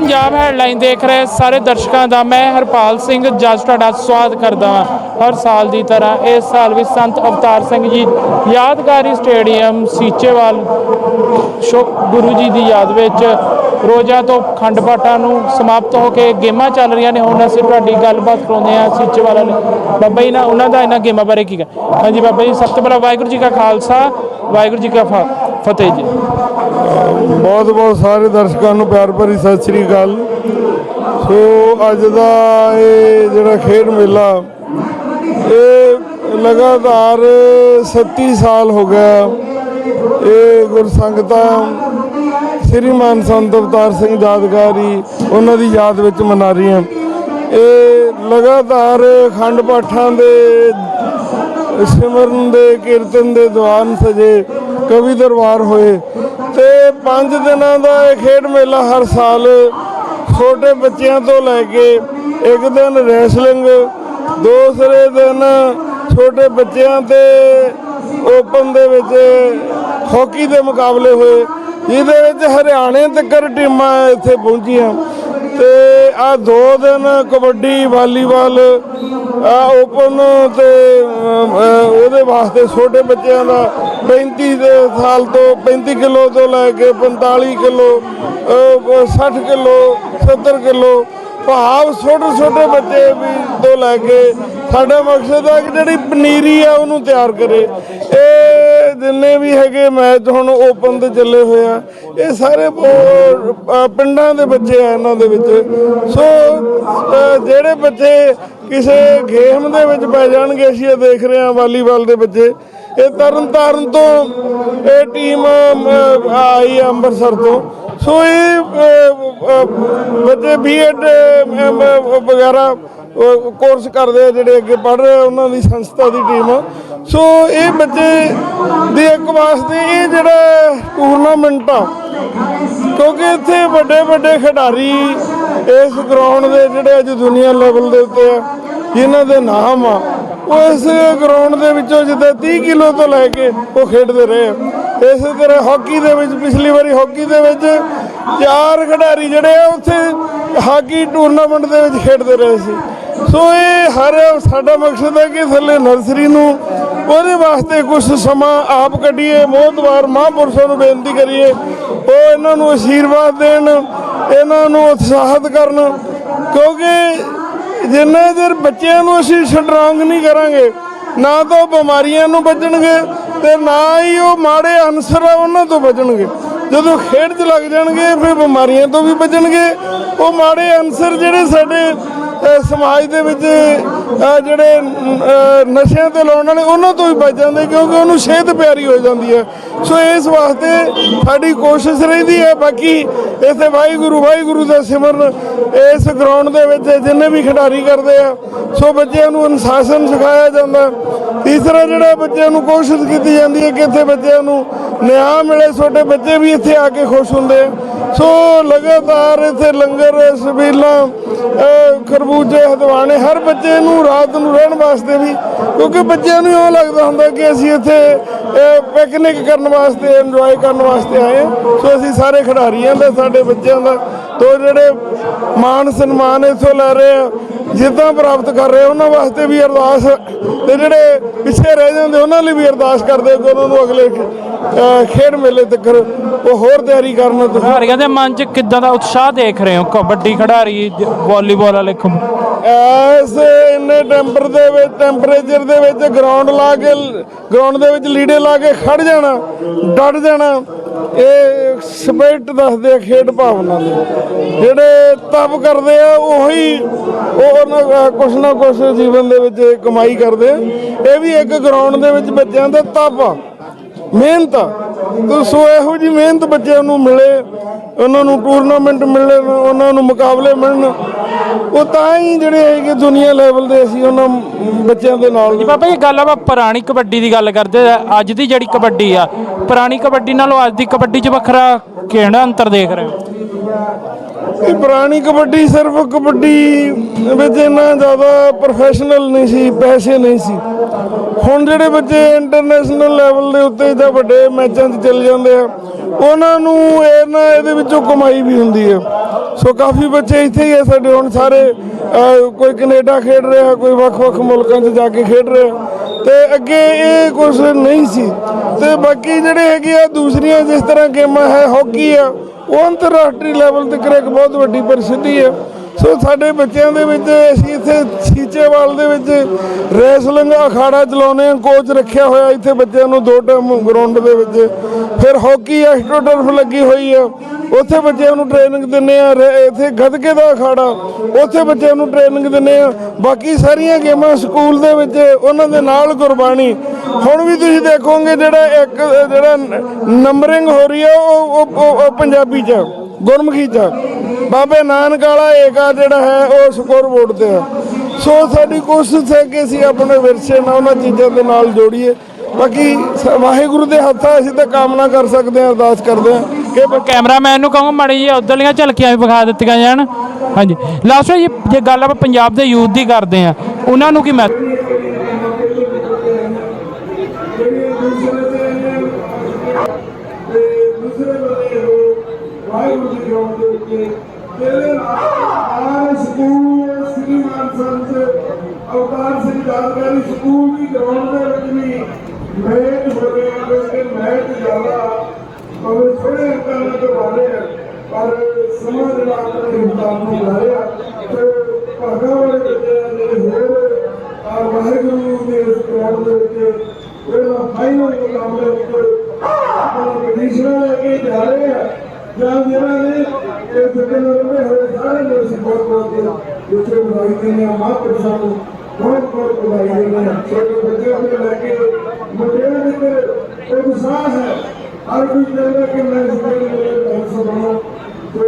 Punjab headline ਦੇਖ ਰਹੇ ਸਾਰੇ ਦਰਸ਼ਕਾਂ ਦਾ, ਮੈਂ ਹਰਪਾਲ ਸਿੰਘ ਜੱਜ ਤੁਹਾਡਾ ਸਵਾਗਤ ਕਰਦਾ ਹਾਂ ਹਰ ਸਾਲ ਦੀ ਤਰ੍ਹਾਂ ਇਸ ਸਾਲ ਵੀ ਸੰਤ ਅਵਤਾਰ ਸਿੰਘ ਜੀ ਯਾਦਗਾਰੀ ਸਟੇਡੀਅਮ ਸੀਚੇਵਾਲ ਸ਼ੋ ਗੁਰੂ ਜੀ ਦੀ ਯਾਦ ਵਿੱਚ ਰੋਜ਼ਾ ਤੋਂ ਖੰਡ ਪਾਠਾਂ ਨੂੰ ਸਮਾਪਤ ਹੋ ਕੇ ਗੇਮਾਂ ਚੱਲ ਰਹੀਆਂ ਨੇ। ਹੁਣ ਅਸੀਂ ਤੁਹਾਡੀ ਗੱਲਬਾਤ ਕਰਾਉਂਦੇ ਹਾਂ। ਸੀਚੇਵਾਲ ਵਾਲੇ ਬਾਬਾ ਜੀ ਨਾਲ ਉਹਨਾਂ ਦਾ ਇਹਨਾਂ ਗੇਮਾਂ ਬਾਰੇ ਕੀ ਕਹੇ ਹਾਂਜੀ ਬਾਬਾ ਜੀ, ਸਭ ਤੋਂ ਪਹਿਲਾਂ ਵਾਹਿਗੁਰੂ ਜੀ ਕਾ ਖਾਲਸਾ, ਵਾਹਿਗੁਰੂ ਜੀ ਕਾ ਫਤਿਹ ਜੀ। ਬਹੁਤ ਬਹੁਤ ਸਾਰੇ ਦਰਸ਼ਕਾਂ ਨੂੰ ਪਿਆਰ ਭਰੀ ਸਤਿ ਸ੍ਰੀ ਅਕਾਲ। ਸੋ ਅੱਜ ਦਾ ਇਹ ਜਿਹੜਾ ਖੇਡ ਮੇਲਾ, ਇਹ ਲਗਾਤਾਰ 37 ਸਾਲ ਹੋ ਗਿਆ। ਇਹ ਗੁਰਸੰਗਤਾਂ ਸ੍ਰੀ ਮਾਨ ਸੰਤ ਅਵਤਾਰ ਸਿੰਘ ਯਾਦਗਾਰੀ ਉਹਨਾਂ ਦੀ ਯਾਦ ਵਿੱਚ ਮਨਾ ਰਹੀਆਂ। ਇਹ ਲਗਾਤਾਰ ਖੰਡ ਪਾਠਾਂ ਦੇ, ਸਿਮਰਨ ਦੇ, ਕੀਰਤਨ ਦੇ ਦੀਵਾਨ ਸਜੇ ਕਵੀ ਦਰਬਾਰ ਹੋਏ। ਤੇ 5 ਦਿਨਾਂ ਦਾ ਇਹ ਖੇਡ ਮੇਲਾ ਹਰ ਸਾਲ ਛੋਟੇ ਬੱਚਿਆਂ ਤੋਂ ਲੈ ਕੇ ਇੱਕ ਦਿਨ ਰੈਸਲਿੰਗ, ਦੂਸਰੇ ਦਿਨ ਛੋਟੇ ਬੱਚਿਆਂ ਤੇ ਓਪਨ ਦੇ ਵਿੱਚ ਹਾਕੀ ਦੇ ਮੁਕਾਬਲੇ ਹੋਏ। ਜਿਹਦੇ ਵਿੱਚ ਹਰਿਆਣੇ ਤੱਕ ਟੀਮਾਂ ਇੱਥੇ ਪਹੁੰਚੀਆਂ। ਤੇ ਆ ਦੋ ਦਿਨ ਕਬੱਡੀ, ਵਾਲੀਬਾਲ, ਆ ਓਪਨ ਤੇ ਉਹਦੇ ਵਾਸਤੇ ਛੋਟੇ ਬੱਚਿਆਂ ਦਾ 35 ਦੇ ਸਾਲ ਤੋਂ 35 ਕਿਲੋ ਤੋਂ ਲੈ ਕੇ 45 ਕਿਲੋ 60 ਕਿਲੋ 70 ਕਿਲੋ ਭਾਵ ਛੋਟੇ ਛੋਟੇ ਬੱਚੇ ਵੀ ਤੋਂ ਲੈ ਕੇ ਸਾਡਾ ਮਕਸਦ ਹੈ ਕਿ ਜਿਹੜੀ ਪਨੀਰੀ ਆ ਉਹਨੂੰ ਤਿਆਰ ਕਰੇ। ਇਹ ਜਿੰਨੇ ਵੀ ਹੈਗੇ ਮੈਚ ਹੁਣ ਓਪਨ ਤੇ ਚੱਲੇ ਹੋਏ ਆ, ਇਹ ਸਾਰੇ ਪਿੰਡਾਂ ਦੇ ਬੱਚੇ ਆ ਇਹਨਾਂ ਦੇ ਵਿੱਚ। ਸੋ ਜਿਹੜੇ ਬੱਚੇ ਕਿਸੇ ਗੇਮ ਦੇ ਵਿੱਚ ਪੈ ਜਾਣਗੇ, ਅਸੀਂ ਇਹ ਦੇਖ ਰਹੇ ਹਾਂ ਵਾਲੀਬਾਲ ਦੇ ਬੱਚੇ। ਇਹ ਤਰਨ ਤਾਰਨ ਤੋਂ ਇਹ ਟੀਮ ਆਈ ਹੈ ਅੰਮ੍ਰਿਤਸਰ ਤੋਂ ਸੋ ਇਹ ਅ, ਅ, ਬੱਚੇ ਬੀਐਡ ਵਗੈਰਾ ਕੋਰਸ ਕਰਦੇ ਆ ਜਿਹੜੇ ਅੱਗੇ ਪੜ੍ਹ ਰਹੇ ਆ, ਉਹਨਾਂ ਦੀ ਸੰਸਥਾ ਦੀ ਟੀਮ ਆ। ਸੋ ਇਹ ਬੱਚੇ ਦੀ ਇੱਕ ਵਾਸਤੇ ਇਹ ਜਿਹੜਾ ਟੂਰਨਾਮੈਂਟ ਆ ਕਿਉਂਕਿ ਇੱਥੇ ਵੱਡੇ ਵੱਡੇ ਖਿਡਾਰੀ ਇਸ ਗਰਾਊਂਡ ਦੇ ਜਿਹੜੇ ਅੱਜ ਦੁਨੀਆ ਲੈਵਲ ਦੇ ਉੱਤੇ ਆ ਜਿਨ੍ਹਾਂ ਦੇ ਨਾਮ ਆ ਉਹ ਇਸ ਗਰਾਊਂਡ ਦੇ ਵਿੱਚੋਂ ਜਿੱਦਾਂ 30 ਕਿਲੋ ਤੋਂ ਲੈ ਕੇ ਉਹ ਖੇਡਦੇ ਰਹੇ। ਆ ਇਸੇ ਤਰ੍ਹਾਂ ਹਾਕੀ ਦੇ ਵਿੱਚ, ਪਿਛਲੀ ਵਾਰੀ ਹਾਕੀ ਦੇ ਵਿੱਚ ਚਾਰ ਖਿਡਾਰੀ ਜਿਹੜੇ ਆ, ਉੱਥੇ ਹਾਕੀ ਟੂਰਨਾਮੈਂਟ ਦੇ ਵਿੱਚ ਖੇਡਦੇ ਰਹੇ ਸੀ। ਸੋ ਇਹ ਹਰ ਸਾਡਾ ਮਕਸਦ ਹੈ ਕਿ ਥੱਲੇ ਨਰਸਰੀ ਨੂੰ ਉਹਦੇ ਵਾਸਤੇ ਕੁਝ ਸਮਾਂ ਆਪ ਕੱਢੀਏ, ਬਹੁਤ ਵਾਰ ਮਹਾਂਪੁਰਸ਼ਾਂ ਨੂੰ ਬੇਨਤੀ ਕਰੀਏ, ਉਹ ਇਹਨਾਂ ਨੂੰ ਅਸ਼ੀਰਵਾਦ ਦੇਣ, ਇਹਨਾਂ ਨੂੰ ਉਤਸ਼ਾਹਿਤ ਕਰਨ, ਕਿਉਂਕਿ ਜਿੰਨਾ ਚਿਰ ਬੱਚਿਆਂ ਨੂੰ ਅਸੀਂ ਸਟਰੋਂਗ ਨਹੀਂ ਕਰਾਂਗੇ, ਨਾ ਤਾਂ ਉਹ ਬਿਮਾਰੀਆਂ ਨੂੰ ਬਚਣਗੇ ਤੇ ਨਾ ਹੀ ਉਹ ਮਾੜੇ ਅਨਸਰ ਆ ਉਹਨਾਂ ਤੋਂ ਬਚਣਗੇ ਜਦੋਂ ਖੇਡ 'ਚ ਲੱਗ ਜਾਣਗੇ, ਫਿਰ ਬਿਮਾਰੀਆਂ ਤੋਂ ਵੀ ਬਚਣਗੇ ਉਹ ਮਾੜੇ ਅਨਸਰ ਜਿਹੜੇ ਸਾਡੇ ਸਮਾਜ ਦੇ ਵਿੱਚ ਜਿਹੜੇ ਨਸ਼ਿਆਂ ਤੇ ਲਾਉਣ ਵਾਲੇ, ਉਹਨਾਂ ਤੋਂ ਵੀ ਬਚ ਜਾਂਦੇ ਕਿਉਂਕਿ ਉਹਨੂੰ ਸਿਹਤ ਪਿਆਰੀ ਹੋ ਜਾਂਦੀ ਹੈ। ਸੋ ਇਸ ਵਾਸਤੇ ਸਾਡੀ ਕੋਸ਼ਿਸ਼ ਰਹਿੰਦੀ ਹੈ। ਬਾਕੀ ਇਥੇ ਵਾਹਿਗੁਰੂ ਵਾਹਿਗੁਰੂ ਦਾ ਸਿਮਰਨ ਇਸ ਗਰਾਊਂਡ ਦੇ ਵਿੱਚ ਜਿੰਨੇ ਵੀ ਖਿਡਾਰੀ ਕਰਦੇ ਆ, ਸੋ ਬੱਚਿਆਂ ਨੂੰ ਅਨੁਸ਼ਾਸਨ ਸਿਖਾਇਆ ਜਾਂਦਾ। ਤੀਸਰਾ ਜਿਹੜਾ ਬੱਚਿਆਂ ਨੂੰ ਕੋਸ਼ਿਸ਼ ਕੀਤੀ ਜਾਂਦੀ ਹੈ ਕਿ ਇੱਥੇ ਬੱਚਿਆਂ ਨੂੰ ਨਿਆਂ ਮਿਲੇ, ਛੋਟੇ ਬੱਚੇ ਵੀ ਇੱਥੇ ਆ ਕੇ ਖੁਸ਼ ਹੁੰਦੇ ਆ। ਸੋ ਲਗਾਤਾਰ ਇੱਥੇ ਲੰਗਰ, ਸਬੀਲਾਂ ਖਰਬੂਜੇ, ਹਦਵਾਣੇ, ਹਰ ਬੱਚੇ ਨੂੰ ਰਾਤ ਨੂੰ ਰਹਿਣ ਵਾਸਤੇ ਵੀ, ਕਿਉਂਕਿ ਬੱਚਿਆਂ ਨੂੰ ਇਉਂ ਲੱਗਦਾ ਹੁੰਦਾ ਕਿ ਅਸੀਂ ਇੱਥੇ ਪਿਕਨਿਕ ਕਰਨ ਵਾਸਤੇ ਇੰਜੋਏ ਕਰਨ ਵਾਸਤੇ ਆਏ ਸੋ ਅਸੀਂ ਸਾਰੇ ਖਿਡਾਰੀਆਂ ਦਾ, ਸਾਡੇ ਬੱਚਿਆਂ ਦਾ, ਤੋਂ ਜਿਹੜੇ ਮਾਣ ਸਨਮਾਨ ਇੱਥੋਂ ਲੈ ਰਹੇ ਆ ਜਿੱਦਾਂ ਪ੍ਰਾਪਤ ਕਰ ਰਹੇ ਉਹਨਾਂ ਵਾਸਤੇ ਵੀ ਅਰਦਾਸ ਤੇ ਜਿਹੜੇ ਪਿੱਛੇ ਰਹਿ ਜਾਂਦੇ, ਉਹਨਾਂ ਲਈ ਵੀ ਅਰਦਾਸ ਕਰਦੇ ਕਿ ਉਹਨਾਂ ਨੂੰ ਅਗਲੇ ਖੇਡ ਮੇਲੇ ਤੱਕ ਉਹ ਹੋਰ ਤਿਆਰੀ ਕਰਨ। ਤੇ ਖਿਡਾਰੀਆਂ ਦੇ ਮਨ 'ਚ ਕਿੱਦਾਂ ਦਾ ਉਤਸ਼ਾਹ ਦੇਖ ਰਹੇ ਹੋ? ਕਬੱਡੀ ਖਿਡਾਰੀ, ਵਾਲੀਬਾਲ ਵਾਲੇ ਐਸ ਇੰਨੇ ਟੈਂਪਰ ਦੇ ਵਿੱਚ, ਟੈਂਪਰੇਚਰ ਦੇ ਵਿੱਚ ਗਰਾਊਂਡ ਲਾ ਕੇ ਗਰਾਊਂਡ ਦੇ ਵਿੱਚ ਲੀੜੇ ਲਾ ਕੇ ਖੜ ਜਾਣਾ, ਡਟ ਜਾਣਾ, ਇਹ ਸਪਿਰਟ ਦੱਸਦੇ ਆ ਖੇਡ ਭਾਵਨਾ ਦੇ ਜਿਹੜੇ ਤਪ ਕਰਦੇ ਆ, ਉਹੀ ਉਹ ਉਹਨਾਂ ਕੁਛ ਨਾ ਕੁਛ ਜੀਵਨ ਦੇ ਵਿੱਚ ਕਮਾਈ ਕਰਦੇ ਆ। ਇਹ ਵੀ ਇੱਕ ਗਰਾਊਂਡ ਦੇ ਵਿੱਚ ਬੱਚਿਆਂ ਦਾ ਤਪ ਆ। ਮਿਹਨਤ ਤੇ ਸੋ ਇਹੋ ਜੀ ਮਿਹਨਤ ਬੱਚਿਆਂ ਨੂੰ ਮਿਲੇ ਉਹਨਾਂ ਨੂੰ ਟੂਰਨਾਮੈਂਟ ਮਿਲਣ ਉਹਨਾਂ ਨੂੰ ਮੁਕਾਬਲੇ ਮਿਲਣ। ਉਹ ਤਾਂ ਹੀ ਜਿਹੜੇ ਹੈਗੇ ਦੁਨੀਆ ਲੈਵਲ ਦੇ ਅਸੀਂ ਉਹਨਾਂ ਬੱਚਿਆਂ ਦੇ ਨਾਲ ਜੀ ਬਾਬਾ ਜੀ ਗੱਲ ਆਪਾਂ ਪੁਰਾਣੀ ਕਬੱਡੀ ਦੀ ਗੱਲ ਕਰਦੇ ਆ। ਅੱਜ ਦੀ ਜਿਹੜੀ ਕਬੱਡੀ ਆ ਪੁਰਾਣੀ ਕਬੱਡੀ ਨਾਲੋਂ ਅੱਜ ਦੀ ਕਬੱਡੀ 'ਚ ਵੱਖਰਾ ਕਿਹੜਾ ਅੰਤਰ ਦੇਖ ਰਹੇ ਹੋ? ਇਹ ਪੁਰਾਣੀ ਕਬੱਡੀ ਸਿਰਫ ਕਬੱਡੀ ਵਿੱਚ ਇੰਨਾ ਜ਼ਿਆਦਾ ਪ੍ਰੋਫੈਸ਼ਨਲ ਨਹੀਂ ਸੀ ਪੈਸੇ ਨਹੀਂ ਸੀ। ਹੁਣ ਜਿਹੜੇ ਬੱਚੇ ਇੰਟਰਨੈਸ਼ਨਲ ਲੈਵਲ ਦੇ ਉੱਤੇ ਜਾਂ ਵੱਡੇ ਮੈਚਾਂ 'ਚ ਚੱਲ ਜਾਂਦੇ ਆ। ਉਹਨਾਂ ਨੂੰ ਇਹ ਨਾ ਇਹਦੇ ਵਿੱਚੋਂ ਕਮਾਈ ਵੀ ਹੁੰਦੀ ਹੈ ਸੋ ਕਾਫੀ ਬੱਚੇ ਇੱਥੇ ਹੀ ਆ ਸਾਡੇ, ਹੁਣ ਸਾਰੇ ਕੋਈ ਕੈਨੇਡਾ ਖੇਡ ਰਿਹਾ, ਕੋਈ ਵੱਖ-ਵੱਖ ਮੁਲਕਾਂ 'ਚ ਜਾ ਕੇ ਖੇਡ ਰਿਹਾ। ਤੇ ਅੱਗੇ ਇਹ ਕੁਝ ਨਹੀਂ ਸੀ। ਤੇ ਬਾਕੀ ਜਿਹੜੇ ਹੈਗੇ ਆ, ਦੂਸਰੀਆਂ ਜਿਸ ਤਰ੍ਹਾਂ ਗੇਮਾਂ ਹੈ, ਹਾਕੀ ਆ, ਉਹ ਅੰਤਰਰਾਸ਼ਟਰੀ ਲੈਵਲ ਤੇ ਇੱਕ ਬਹੁਤ ਵੱਡੀ ਪ੍ਰਸਿੱਧੀ ਹੈ ਸੋ ਸਾਡੇ ਬੱਚਿਆਂ ਦੇ ਵਿੱਚ ਅਸੀਂ ਇੱਥੇ ਸੀਚੇਵਾਲ ਦੇ ਵਿੱਚ ਰੈਸਲਿੰਗ ਅਖਾੜਾ ਚਲਾਉਂਦੇ ਆ ਕੋਚ ਰੱਖਿਆ ਹੋਇਆ ਇੱਥੇ ਬੱਚਿਆਂ ਨੂੰ ਦੋ ਟਾਈਮ ਗਰਾਊਂਡ ਦੇ ਵਿੱਚ। ਫਿਰ ਹਾਕੀ ਐਸਟ੍ਰੋਟਰਫ ਲੱਗੀ ਹੋਈ ਆ ਉੱਥੇ ਬੱਚਿਆਂ ਨੂੰ ਟ੍ਰੇਨਿੰਗ ਦਿੰਦੇ ਆ ਰ- ਇੱਥੇ ਗੱਤਕੇ ਦਾ ਅਖਾੜਾ ਉੱਥੇ ਬੱਚਿਆਂ ਨੂੰ ਟ੍ਰੇਨਿੰਗ ਦਿੰਦੇ ਆ ਬਾਕੀ ਸਾਰੀਆਂ ਗੇਮਾਂ ਸਕੂਲ ਦੇ ਵਿੱਚ ਉਹਨਾਂ ਦੇ ਨਾਲ ਗੁਰਬਾਣੀ। ਹੁਣ ਵੀ ਤੁਸੀਂ ਦੇਖੋਗੇ ਜਿਹੜਾ ਇੱਕ ਜਿਹੜਾ ਨੰਬਰਿੰਗ ਹੋ ਰਹੀ ਆ ਉਹ ਉਹ ਉਹ ਪੰਜਾਬੀ ਚ ਆ, ਗੁਰਮੁਖੀ ਚ। ਬਾਬੇ ਨਾਨਕ ਵਾਲਾ ਏਕਾ ਜਿਹੜਾ ਹੈ, ਉਹ ਸਕੋਰ ਬੋਰਡ ਤੇ ਆ। ਸੋ ਸਾਡੀ ਕੋਸ਼ਿਸ਼ ਹੈ ਕਿ ਅਸੀਂ ਆਪਣੇ ਵਿਰਸੇ ਨਾਲ ਉਹਨਾਂ ਚੀਜ਼ਾਂ ਦੇ ਨਾਲ ਜੋੜੀਏ। ਬਾਕੀ ਵਾਹਿਗੁਰੂ ਦੇ ਹੱਥਾਂ ਅਸੀਂ ਤਾਂ ਕਾਮਨਾ ਕਰ ਸਕਦੇ ਹਾਂ, ਅਰਦਾਸ ਕਰਦੇ ਹਾਂ ਕਿ ਕੈਮਰਾਮੈਨ ਨੂੰ ਕਹੂੰਗਾ ਮਾੜੀ ਜੀ ਉਧਰਲੀਆਂ ਝਲਕੀਆਂ ਵੀ ਵਿਖਾ ਦਿੱਤੀਆਂ ਜਾਣ। ਹਾਂਜੀ। ਲਾਸਟ ਜੀ, ਜੇ ਗੱਲ ਆਪਾਂ ਪੰਜਾਬ ਦੇ ਯੂਥ ਦੀ ਕਰਦੇ ਆ ਉਹਨਾਂ ਨੂੰ ਕੀ ਮੈਂ ਤੇ ਦੂਸਰੇ ਬੰਦੇ ਉਹ ਵਾਹਿਗੁਰੂ ਦੀ ਗਰਾਊਂਡ ਦੇ ਉੱਤੇ ਤੇਰੇ ਨਾਲ ਸਕੂਲ, ਸ੍ਰੀਮਾਨ ਸੰਤ, ਅਵਤਾਰ ਸਿੰਘ ਜਾਦਗਾਰੀ ਸਕੂਲ ਦੀ ਗਰਾਊਂਡ ਦੇ ਵਿੱਚ ਵੀ ਮੈਚ ਹੋ ਰਿਹਾ ਮੈਚ ਜ਼ਿਆਦਾ ਭਾਵੇਂ ਥੋੜੇ ਅੰਕਾਂ ਨਾਲ ਕਰਵਾਉਂਦੇ ਪਰ ਸਮਾਂ ਜਿਹੜਾ ਆਪਣੇ ਹਿਸਾਬ ਨਾਲ ਲਾ ਰਿਹਾ ਤੇ ਭਾਗਾਂ ਵਾਲੇ ਬੱਚੇ ਆ ਜਿਹੜੇ ਹੋਰ ਆ ਵਾਹਿਗੁਰੂ ਦੇ ਇਸ ਗਰਾਊਂਡ ਦੇ ਵਿੱਚ ਉਹਨਾਂ ਫਾਈਨਲ ਮੁਕਾਬਲੇ ਵਿੱਚ ਆਪਣਾ ਕੰਡੀਸ਼ਨਰ ਲੈ ਕੇ ਜਾ ਰਹੇ ਆ ਜਾਂ ਜਿਹਨਾਂ ਨੇ ਇਹ ਫਿੱਟੇ ਨਰਮੇ ਹੋਏ ਸਾਰੇ ਲੋਕ ਸਪੋਰਟ ਕਰਦੇ ਆ ਜਿੱਥੇ ਵਧਾਈ ਦਿੰਦੇ ਆ ਬਹੁਤ ਬਹੁਤ ਵਧਾਈ ਦਿੰਦੇ ਆ ਛੋਟੇ ਬੱਚਿਆਂ ਤੋਂ ਲੈ ਕੇ ਮੁੰਡਿਆਂ ਦੇ ਤੇ ਇਹ ਉਤਸ਼ਾਹ ਹੈ ਹਰ ਕੋਈ ਕਹਿੰਦਾ ਕਿ ਮੈਂ ਇਸ ਦੇ ਮੇਰੇ ਪੈਰ ਸਭਾ ਤੇ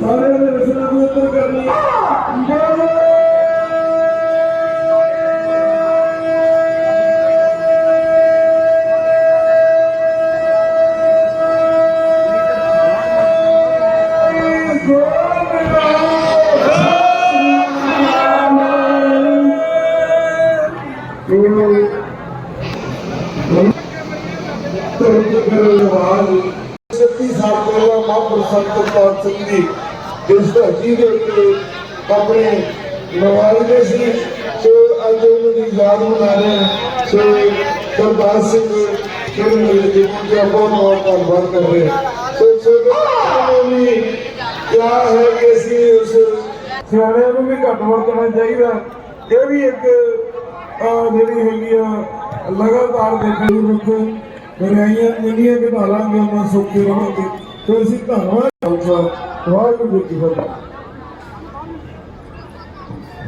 ਸਾਰੇ ਨੇ ਰਸਨਾ ਨੂੰ ਉੱਤਰ ਕਰਨੀ ਸੱਤੀ ਇਸ ਧਰਤੀ ਦੇ ਉੱਤੇ ਆਪਣੇ ਨਵਾਜ਼ਦੇ ਸੀ ਸੋ ਅੱਜ ਉਹਨਾਂ ਦੀ ਯਾਦ ਮਨਾ ਰਹੇ ਹਾਂ ਸੋ ਸਰਦਾਰ ਸਿੰਘ ਫਿਰ ਮੇਰੇ ਜੀ ਦਾ ਬਹੁਤ ਬਹੁਤ ਧੰਨਵਾਦ ਕਰ ਰਹੇ ਹਾਂ ਸੋ ਸੋ ਵੀ ਕਿਆ ਹੈ ਕਿ ਅਸੀਂ ਉਸ ਸਿਆਣਿਆਂ ਨੂੰ ਵੀ ਘੱਟ ਵਰਤਣਾ ਚਾਹੀਦਾ ਇਹ ਵੀ ਇੱਕ ਅਹ, ਜਿਹੜੀ ਹੈਗੀ ਆ ਲਗਾਤਾਰ ਦੇਖਣ ਨੂੰ ਰੱਖੋ ਬਰਾਈਆਂ ਜਿੰਨੀਆਂ ਘਟਾ ਲਾਂਗੇ ਉਹਨਾਂ ਸੁੱਖੀ ਰਹਾਂਗੇ ਤੇ ਅਸੀਂ ਧੰਨਵਾਦ ਖਾਲਸਾ ਵਾਹਿਗੁਰੂ ਜੀ ਕੀ ਫਤਿਹ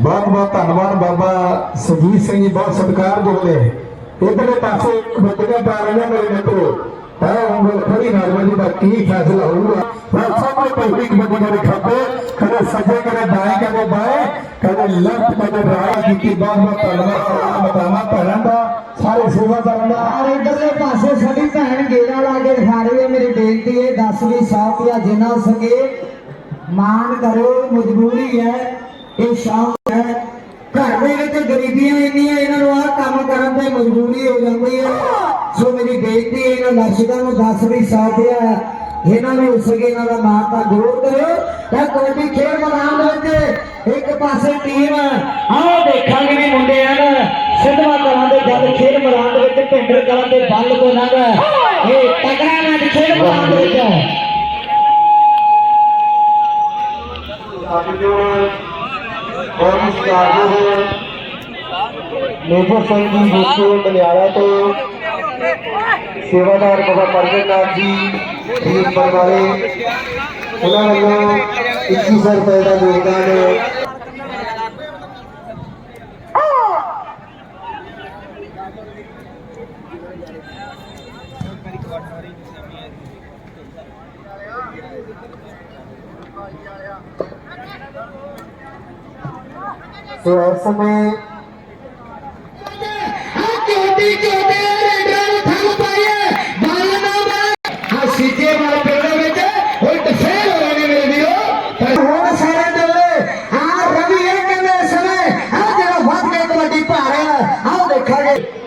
ਬਹੁਤ ਬਹੁਤ ਧੰਨਵਾਦ ਬਾਬਾ ਸੁਜੀਤ ਸਿੰਘ ਜੀ, ਬਹੁਤ ਸਤਿਕਾਰਯੋਗ ਨੇ ਇਧਰਲੇ ਪਾਸੇ ਕਬੱਡੀਆਂ ਪਾ ਰਹੇ ਨੇ ਮੇਰੇ ਮਿੱਤਰੋ? ਹੈ ਉਂਗਲ ਖੜੀ ਨਰਮਾ ਜੀ ਦਾ ਕੀ ਫੈਸਲਾ ਹੋਊਗਾ? ਮੈਂ ਸਭ ਨੂੰ ਪਹਿਲੀ ਕਬੱਡੀ ਦੇ ਖੱਬੇ ਕਦੇ ਸੱਜੇ ਕਦੇ ਦਾएं ਕਦੇ ਬਾएं ਕਦੇ ਲੈਫਟ ਕਦੇ ਰਾਈਟ ਕੀਤੀ ਬਹੁਤ ਬਹੁਤ ਧੰਨਵਾਦ ਬਤਾਵਾ ਭੈਣਾਂ ਦਾ, ਸਾਰੇ ਸੇਵਾਦਾਰਾਂ ਦਾ। ਔਰ ਇਧਰਲੇ ਪਾਸੇ ਸਾਡੀ ਭੈਣ ਗੇੜਾ ਲਾ ਕੇ ਦਿਖਾ ਰਹੀ ਹੈ। ਮੇਰੀ ਬੇਨਤੀ ਹੈ 10 ਵੀ 100 ਰੁਪਇਆ ਜਿੰਨਾ ਹੋ ਸਕੇ ਮਾਨ ਕਰੋ ਮਜਬੂਰੀ ਹੈ। ਇਹ ਸ਼ੌਕ ਹੈ। ਘਰ ਦੇ ਵਿੱਚ ਗਰੀਬੀਆਂ ਇੰਨੀਆਂ, ਇਹਨਾਂ ਨੂੰ ਆਹ ਕੰਮ ਕਰਨ ਤੇ ਮਜਬੂਰੀ ਹੋ ਜਾਂਦੀ ਹੈ। ਸੋ ਮੇਰੀ ਬੇਨਤੀ ਹੈ, ਇਹਨਾਂ ਦਰਸ਼ਕਾਂ ਨੂੰ 10 ਵੀ 100 ਇਹਨਾਂ ਨੂੰ ਹੋ ਸਕੇ ਇਹਨਾਂ ਦਾ ਮਾਨ ਤਾਂ ਜ਼ਰੂਰ ਕਰੋ। ਤਾਂ ਕਬੱਡੀ ਖੇਡ ਮੈਦਾਨ ਦੇ ਵਿੱਚ ਇੱਕ ਪਾਸੇ ਟੀਮ ਆਓ ਦੇਖਾਂਗੇ ਵੀ ਮੁੰਡੇ ਹਨ, ਸਿੱਧਵਾ ਕਲਾਂ ਦੇ ਜਦ ਖੇਡ ਮੈਦਾਨ ਦੇ ਵਿੱਚ ਭਿੰਡਰ ਕਲਾਂ ਦੇ ਬੱਲ ਤੋਂ ਲੰਘ, ਇਹ ਤਗੜਾ ਮੈਚ ਖੇਡ ਮੈਦਾਨ ਦੇ ਵਿੱਚ। ਹੈ ਮੇਜਰ ਸਿੰਘ ਜੀ ਦੋਸਤੋ ਬਲਿਆਲਾ ਤੋਂ ਸੇਵਾਦਾਰ ਬਾਬਾ ਪਰਗਟ ਨਾਥ ਜੀ ਜੀ ਵਾਲੇ ਉਹਨਾਂ ਵੱਲੋਂ 2100 ਰੁਪਏ ਦਾ ਯੋਗਦਾਨ ਹੈ। ਸੋ ਇਸ ਸਮੇਂ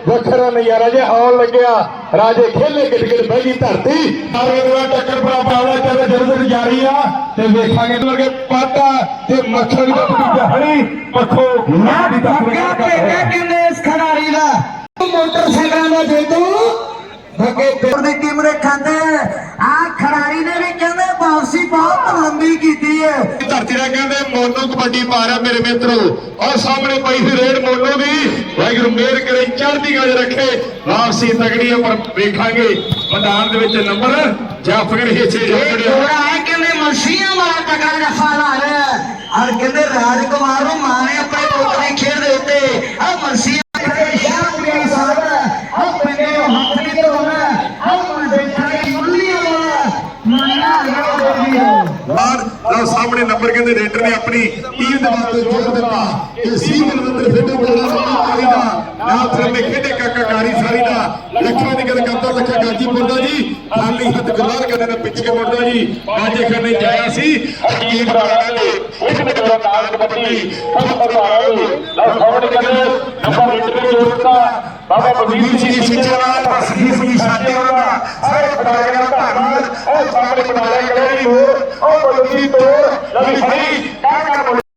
ਵੱਖਰਾ ਨਜ਼ਾਰਾ ਜੇ ਆਉਣ ਲੱਗਿਆ। ਰਾਜੇ ਖੇਲੇ ਗਿੱਟ ਬਹਿ ਗਈ ਧਰਤੀ। ਆਰੇ ਦਾ ਟੱਕਰ ਵਾਲਾ ਚੱਲ ਜਰਦਰ ਜਾਰੀ ਆ। ਤੇ ਵੇਖਾਂਗੇ ਤੇ ਵਰਗੇ ਪਾਟਾ ਤੇ ਮੱਖਣ ਦਾ ਦੂਜਾ ਹਣੀ ਪੱਖੋ ਨਾ ਅੱਗਾ ਭੇਜਿਆ ਕਹਿੰਦੇ ਇਸ ਖਿਡਾਰੀ ਦਾ। ਮੋਟਰਸਾਈਕਲਾਂ ਦਾ ਜੇਤੂ। ਅੱਗੇ ਪੇੜ ਦੀ ਟੀਮ ਦੇ ਖਾਂਦੇ ਆ। ਖਿਡਾਰੀ ਨੇ ਵੀ ਕਹਿੰਦੇ ਵਾਪਸੀ ਬਹੁਤ ਲੰਬੀ ਕੀਤੀ ਹੈ। ਧਰਤੀ ਦਾ ਕਹਿੰਦੇ ਕਬੱਡੀ ਪਾ ਰਿਹਾ ਮੇਰੇ ਮਿੱਤਰੋ। ਔਰ ਸਾਹਮਣੇ ਪਈ ਹੋਈ ਰੇਡ ਮੋਨੋ ਦੀ। ਵਾਹਿਗੁਰੂ ਮੇਰ ਕਰੇ ਚੜ੍ਹਦੀ ਗੱਲ ਰੱਖੇ। ਵਾਪਸੀ ਤਗੜੀ ਹੈ ਪਰ ਵੇਖਾਂਗੇ ਮੈਦਾਨ ਦੇ ਵਿੱਚ ਨੰਬਰ। ਜਾਂ ਫਗੜ ਹਿੱਸੇ ਜੋੜਿਆ ਜੋੜਾ ਹੈ ਕਹਿੰਦੇ ਮਲਸੀਆਂ ਵਾਲਾ ਟਕਾ ਜਫਾ ਲਾ ਰਿਹਾ ਹੈ। ਔਰ ਕਹਿੰਦੇ ਰਾਜਕੁਮਾਰ ਨੂੰ ਮਾਂ ਨੇ ਆਪਣੇ ਪੁੱਤ ਦੀ ਖੇਡ ਦੇ ਉੱਤੇ ਆ ਮਲਸੀਆਂ ਦੇ ਸ਼ਾਹਪੁਰੀਆ ਸਾਹਿਬ ਆ ਪਿੰਡੇ ਨੂੰ ਹੱਥ ਨਹੀਂ ਧੋਣਾ ਆ ਮੈਂ ਦੇਖਾਂਗੇ ਮੁੱਲੀਆਂ ਵਾਲਾ ਮਾਇਆ ਗਿਆ ਬੋਲੀ ਬਾਹਰ ਲਓ ਸਾਹਮਣੇ ਰੇਡਰ ਨੇ ਆਪਣੀ ਟੀਮ ਦੇ ਵਾਸਤੇ ਜੋੜ ਦਿੱਤਾ ਇਹ ਸੀ ਬਲਵੰਦਰ ਫੇਡੇ ਬੋਲਾ ਦਾ ਨਾਲ ਥੱਲੇ ਖੇਡੇ ਕਾਕਾ ਕਾਰੀ ਸਾਰੀ ਦਾ। ਲੱਖਾਂ ਦੀ ਗੱਲ ਕਰਦਾ ਲੱਖਾ ਗਾਜੀਪੁਰ ਦਾ ਜੀ। ਖਾਲੀ ਹੱਥ ਗੁਲਾਲ ਕਰਦੇ ਨੇ ਪਿੱਛੇ ਮੁੜਦਾ ਜੀ। ਬਾਜੇ ਕਰਨੇ ਜਾਇਆ ਸੀ। ਹਕੀਮ ਰਾਣਾ ਨੇ ਇੱਕ ਨੇ ਕਰੋ ਨਾਲ ਕਬੱਡੀ ਖਤਮ ਕਰਵਾਇਆ ਜੀ। ਲਓ ਸਾਹਮਣੇ ਕਹਿੰਦੇ ਨੰਬਰ ਰੇਡਰ ਨੇ ਜੋੜ ਦਿੱਤਾ ਬਾਬਾ ਬਲਵੀਰ ਸਿੰਘ ਸਿੱਚੇ ਨਾਲ ਬਸੀ ਸਿੰਘ ਸਾਡੇ ਹੋਣਾ ਸਾਰੇ ਖਿਡਾਰੀਆਂ ਦਾ ਧੰਨਵਾਦ। ਉਹ ਸਾਹਮਣੇ ਖਿਡਾਰੀਆਂ ਕਹਿੰਦੇ ਹੋਰ। ਉਹ ਬਲਵੀਰ ਤੋੜ ਲੜੀ ਫੜੀ ਕਾਕਾ